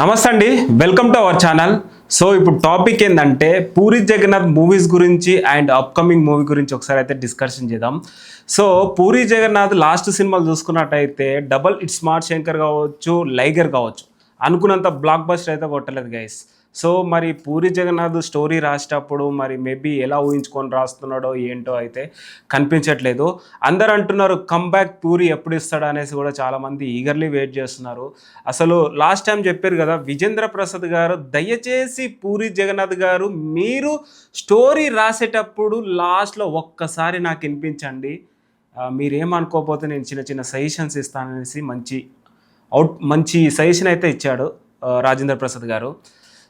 నమస్తే అండి. Welcome to our channel so ఇప్పుడు టాపిక్ ఏంటంటే పూరి జగన్నాథ్ మూవీస్ గురించి అండ్ అప్కమింగ్ మూవీ గురించి ఒకసారి అయితే డిస్కషన్ చేద్దాం. సో పూరి జగన్నాథ్ లాస్ట్ సినిమాలు చూసుకున్నట్టయితే డబల్ ఇట్ స్మార్ట్ శంకర్ కావచ్చు లైగర్ కావచ్చు. అనుకున్నంత బ్లాక్ బస్టర్ అయితే కొట్టలేదు గైస్ సో మరి పూరి జగన్నాథ్ స్టోరీ రాసేటప్పుడు మరి మేబీ ఎలా ఊహించుకొని రాస్తున్నాడో ఏంటో అయితే కనిపించట్లేదు. అందరు అంటున్నారు కంబ్యాక్ పూరి ఎప్పుడు ఇస్తాడు? అనేసి కూడా చాలామంది ఈగర్లీ వెయిట్ చేస్తున్నారు. అసలు లాస్ట్ టైం చెప్పారు కదా విజేంద్ర ప్రసాద్ గారు దయచేసి పూరి జగన్నాథ్ గారు మీరు స్టోరీ రాసేటప్పుడు లాస్ట్లో ఒక్కసారి నాకు వినిపించండి. మీరేమనుకోకపోతే నేను చిన్న చిన్న సజెషన్స్ ఇస్తాననేసి మంచి అవుట్ మంచి సజెషన్ అయితే ఇచ్చాడు రాజేంద్ర ప్రసాద్ గారు.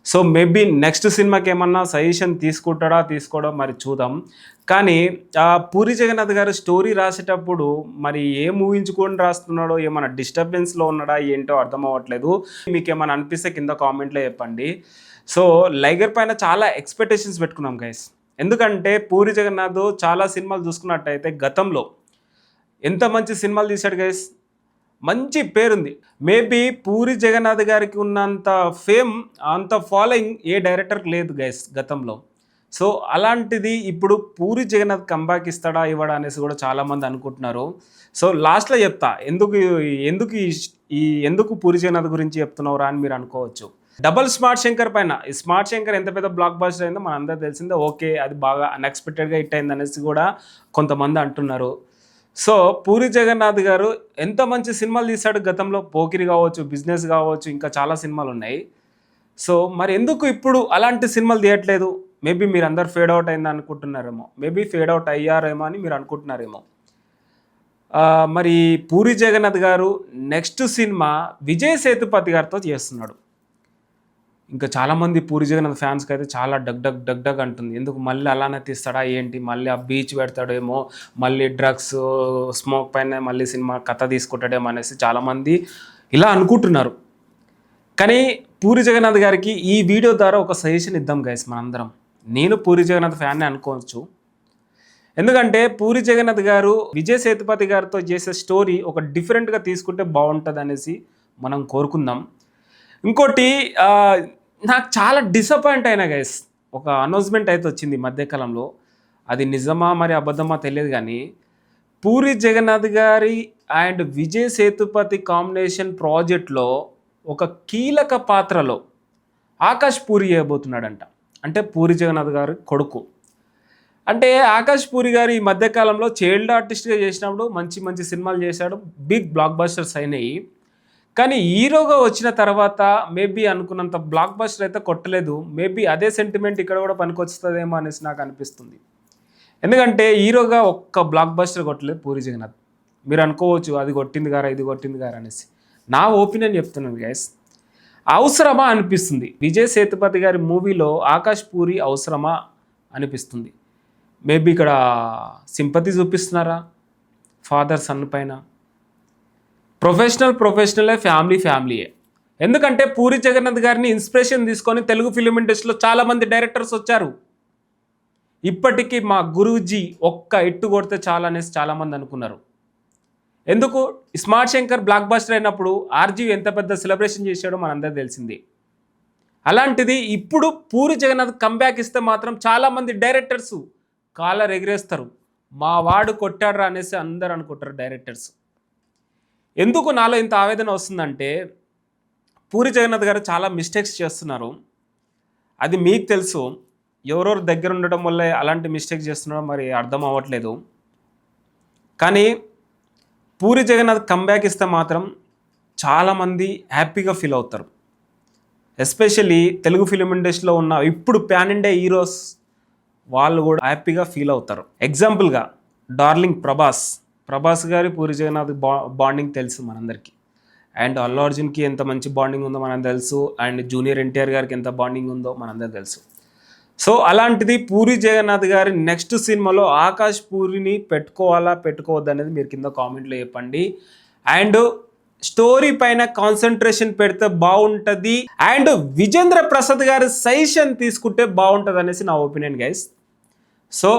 సో మేబీ నెక్స్ట్ సినిమాకి ఏమన్నా సజెషన్ తీసుకుంటాడా తీసుకోవడం మరి చూద్దాం. కానీ ఆ, పూరి జగన్నాథ్ గారు స్టోరీ రాసేటప్పుడు మరి ఏం ఊహించుకొని రాస్తున్నాడో ఏమైనా డిస్టర్బెన్స్లో ఉన్నాడా ఏంటో అర్థం అవ్వట్లేదు. మీకు ఏమైనా అనిపిస్తే కింద కామెంట్లో చెప్పండి. సో లైగర్ పైన చాలా ఎక్స్పెక్టేషన్స్ పెట్టుకున్నాం గైస్. ఎందుకంటే పూరి జగన్నాథ్ చాలా సినిమాలు చూసుకున్నట్టయితే గతంలో ఎంత మంచి సినిమాలు తీశాడు గైస్? మంచి పేరుంది. మేబీ పూరి జగన్నాథ్ గారికి ఉన్నంత ఫేమ్ అంత ఫాలోయింగ్ ఏ డైరెక్టర్ లేదు గైస్ గతంలో. సో అలాంటిది ఇప్పుడు పూరి జగన్నాథ్ కంబ్యాక్ ఇస్తాడా ఇవ్వడా అనేసి కూడా చాలామంది అనుకుంటున్నారు. సో లాస్ట్లో చెప్తా ఎందుకు ఎందుకు ఈ ఎందుకు పూరి జగన్నాథ్ గురించి చెప్తున్నావురా అని మీరు అనుకోవచ్చు. డబల్ స్మార్ట్ శంకర్ పైన ఈ స్మార్ట్ శంకర్ ఎంత పెద్ద బ్లాక్ బాస్టర్ అయిందో మనందరూ తెలిసిందే ఓకే అది బాగా అన్ఎక్స్పెక్టెడ్గా హిట్ అయింది అనేసి కూడా కొంతమంది అంటున్నారు. సో పూరి జగన్నాథ్ గారు ఎంత మంచి సినిమాలు తీశాడు గతంలో? పోకిరి కావచ్చు బిజినెస్ కావచ్చు ఇంకా చాలా సినిమాలు ఉన్నాయి. సో మరి ఎందుకు ఇప్పుడు అలాంటి సినిమాలు తీయట్లేదు? మేబీ మీరు అందరు ఫేడ్ అవుట్ అయింది అనుకుంటున్నారేమో. మేబీ ఫేడ్ అవుట్ అయ్యారేమో అని మీరు అనుకుంటున్నారేమో. మరి పూరి జగన్నాథ్ గారు నెక్స్ట్ సినిమా విజయ్ సేతుపతి గారితో చేస్తున్నాడు. ఇంకా చాలామంది పూరి జగన్నాథ్ ఫ్యాన్స్కి అయితే చాలా డగ్ డగ్ డగ్ డగ్ అంటుంది. ఎందుకు? మళ్ళీ అలానే తీస్తాడా? ఏంటి? మళ్ళీ ఆ బీచ్ పెడతాడేమో మళ్ళీ డ్రగ్స్ స్మోక్ పైన మళ్ళీ సినిమా కథ తీసుకుంటాడేమో అనేసి చాలామంది ఇలా అనుకుంటున్నారు. కానీ పూరి జగన్నాథ్ గారికి ఈ వీడియో ద్వారా ఒక సజెషన్ ఇద్దాం గైస్ మనందరం. నేను పూరి జగన్నాథ్ ఫ్యాన్ని అనుకోవచ్చు. ఎందుకంటే పూరి జగన్నాథ్ గారు విజయ్ సేతుపతి గారితో చేసే స్టోరీ ఒక డిఫరెంట్గా తీసుకుంటే బాగుంటుంది అనేసి మనం కోరుకుందాం. ఇంకోటి నాకు చాలా డిసప్పాయింట్ అయినా గైస్ ఒక అనౌన్స్మెంట్ అయితే వచ్చింది మధ్యకాలంలో. అది నిజమా మరి అబద్ధమా తెలియదు కానీ పూరి జగన్నాథ్ గారి అండ్ విజయ్ సేతుపతి కాంబినేషన్ ప్రాజెక్ట్లో ఒక కీలక పాత్రలో ఆకాష్ పూరి చేయబోతున్నాడంట. అంటే పూరి జగన్నాథ్ గారి కొడుకు. అంటే ఆకాష్ పూరి గారు ఈ మధ్యకాలంలో చైల్డ్ ఆర్టిస్ట్గా చేసినప్పుడు మంచి మంచి సినిమాలు చేశాడు. బిగ్ బ్లాక్ బస్టర్స్ అయినాయి కానీ హీరోగా వచ్చిన తర్వాత మేబీ అనుకున్నంత బ్లాక్ బస్టర్ అయితే కొట్టలేదు. మేబీ అదే సెంటిమెంట్ ఇక్కడ కూడా పనికొస్తుందేమో అనేసి నాకు అనిపిస్తుంది. ఎందుకంటే హీరోగా ఒక్క బ్లాక్ బస్టర్ కొట్టలేదు పూరి జగన్నాథ్. మీరు అనుకోవచ్చు అది కొట్టింది గారా ఇది కొట్టింది గారా అనేసి. నా ఒపీనియన్ చెప్తున్నాను గైస్ అవసరమా అనిపిస్తుంది. విజయ్ సేతుపతి గారి మూవీలో ఆకాష్ పూరి అవసరమా అనిపిస్తుంది. మేబీ ఇక్కడ సింపతి చూపిస్తున్నారా? ఫాదర్ సన్ పైన? ప్రొఫెషనల్ ప్రొఫెషనలే ఫ్యామిలీ ఫ్యామిలీయే. ఎందుకంటే పూరి జగన్నాథ్ గారిని ఇన్స్పిరేషన్ తీసుకొని తెలుగు ఫిలిం ఇండస్ట్రీలో చాలామంది డైరెక్టర్స్ వచ్చారు. ఇప్పటికీ మా గురూజీ ఒక్క ఎట్టు కొడితే చాలా అనేసి చాలామంది అనుకున్నారు. ఎందుకు? స్మార్ట్ శంకర్ బ్లాక్ బస్టర్ అయినప్పుడు ఆర్జీ ఎంత పెద్ద సెలబ్రేషన్ చేశాడో మనందరూ తెలిసింది. అలాంటిది ఇప్పుడు పూరి జగన్నాథ్ కంబ్యాక్ ఇస్తే మాత్రం చాలామంది డైరెక్టర్స్ కాలర్ ఎగిరేస్తారు. మా వాడు కొట్టాడు అనేసి అందరు అనుకుంటారు డైరెక్టర్స్. ఎందుకు నాలో ఇంత ఆవేదన వస్తుందంటే పూరి జగన్నాథ్ గారు చాలా మిస్టేక్స్ చేస్తున్నారు. అది మీకు తెలుసు. ఎవరెవరు దగ్గర ఉండడం వల్ల అలాంటి మిస్టేక్ చేస్తున్నారో మరి అర్థం అవ్వట్లేదు. కానీ పూరి జగన్నాథ్ కంబ్యాక్ ఇస్తే మాత్రం చాలామంది హ్యాపీగా ఫీల్ అవుతారు. ఎస్పెషల్లీ తెలుగు ఫిలిం ఇండస్ట్రీలో ఉన్న ఇప్పుడు ప్యాన్ ఇండియా హీరోస్ వాళ్ళు కూడా హ్యాపీగా ఫీల్ అవుతారు. ఎగ్జాంపుల్గా డార్లింగ్ ప్రభాస్ ప్రభాస్ గారి పూరి జగన్నాథ్ బా బాండింగ్ తెలుసు మనందరికీ. అండ్ అల్లు అర్జున్కి ఎంత మంచి బాండింగ్ ఉందో మనకు తెలుసు. అండ్ జూనియర్ ఎన్టీఆర్ గారికి ఎంత బాండింగ్ ఉందో మనందరికి తెలుసు. సో అలాంటిది పూరి జగన్నాథ్ గారి నెక్స్ట్ సినిమాలో ఆకాష్ పూరిని పెట్టుకోవాలా పెట్టుకోవద్దు అనేది మీరు కింద కామెంట్లో చెప్పండి. అండ్ స్టోరీ పైన కాన్సన్ట్రేషన్ పెడితే బాగుంటుంది. అండ్ విజేంద్ర ప్రసాద్ గారి సజెషన్ తీసుకుంటే బాగుంటుంది అనేసి నా ఒపీనియన్ గైస్ సో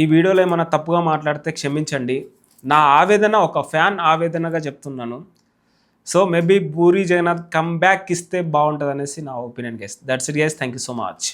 ఈ వీడియోలో ఏమైనా తప్పుగా మాట్లాడితే క్షమించండి. నా ఆవేదన ఒక ఫ్యాన్ ఆవేదనగా చెప్తున్నాను. So maybe Puri Jagannadh come back ఇస్తే బాగుంటుంది అనేసి నా opinion guess that's it guess thank you so much